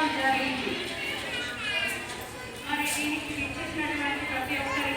కార్యక్రమం జరిగింది మరి దీనికి ఇచ్చేసినటువంటి ప్రతి ఒక్కరు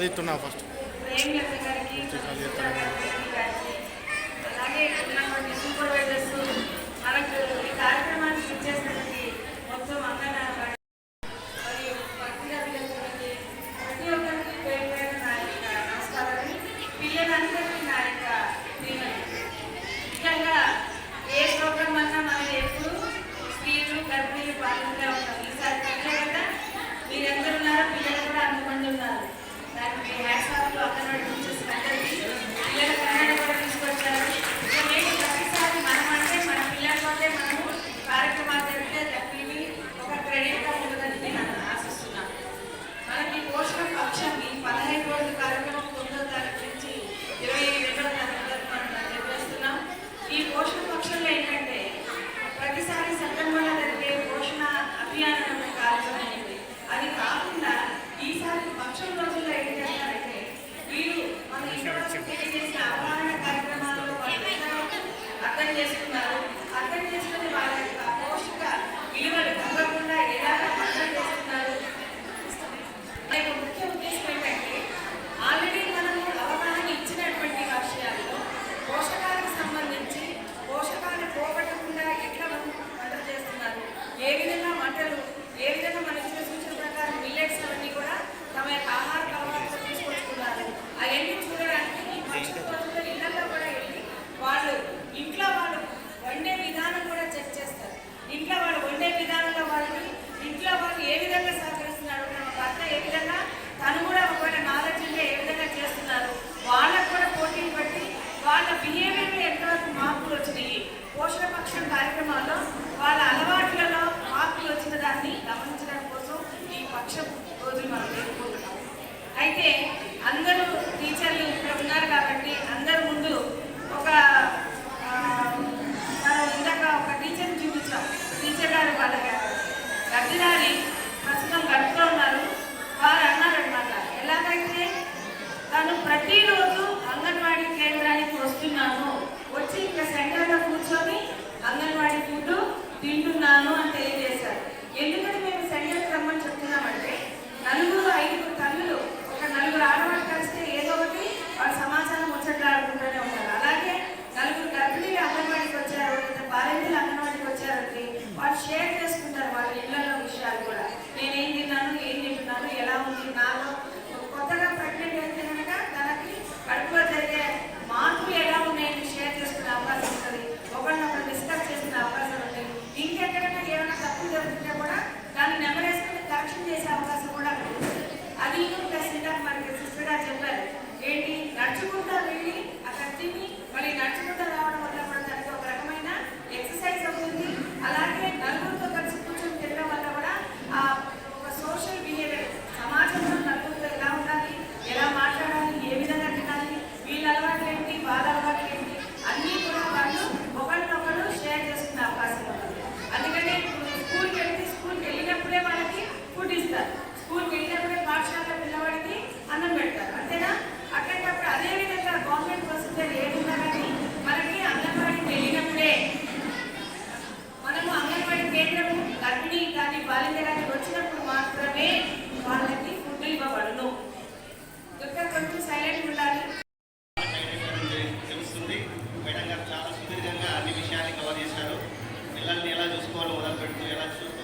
చదివిస్తున్నా ఫస్ట్ అలాగే సూపర్వైజర్స్ వాళ్ళ బిహేవియర్లో ఎంతవరకు మార్పులు వచ్చినాయి? పోషణ పక్షం కార్యక్రమాల్లో వాళ్ళ అలవాట్లలో మార్పులు వచ్చిన దాన్ని గమనించడం కోసం ఈ పక్షం రోజులు మనం జరుపుకుంటున్నాం. అయితే అందరూ తింటున్నాను. వర్గాలను ఎలా చూసుకోవాలో మొదలు పెడుతూ ఎలా చూసుకోవాలి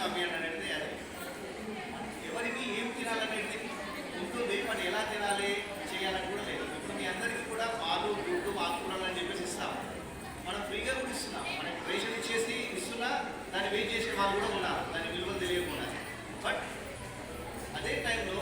సమయం అనేది అది. ఎవరికి ఏం తినాలనేది ఉంటుంది మనం ఎలా తినాలి చేయాలని కూడా లేదు. ఇప్పుడు మీ అందరికీ కూడా పాలు గుడ్డు ఆకుకూరలు అని చెప్పేసి ఇస్తాం. మనం ఫ్రీగా కూడా ఇస్తున్నాం. మనకి రేషన్ ఇచ్చేసి ఇస్తున్నా దాన్ని వెయిట్ చేసే వాళ్ళు కూడా ఉన్నారు. దాని విలువ తెలియకుండా బట్ అదే టైంలో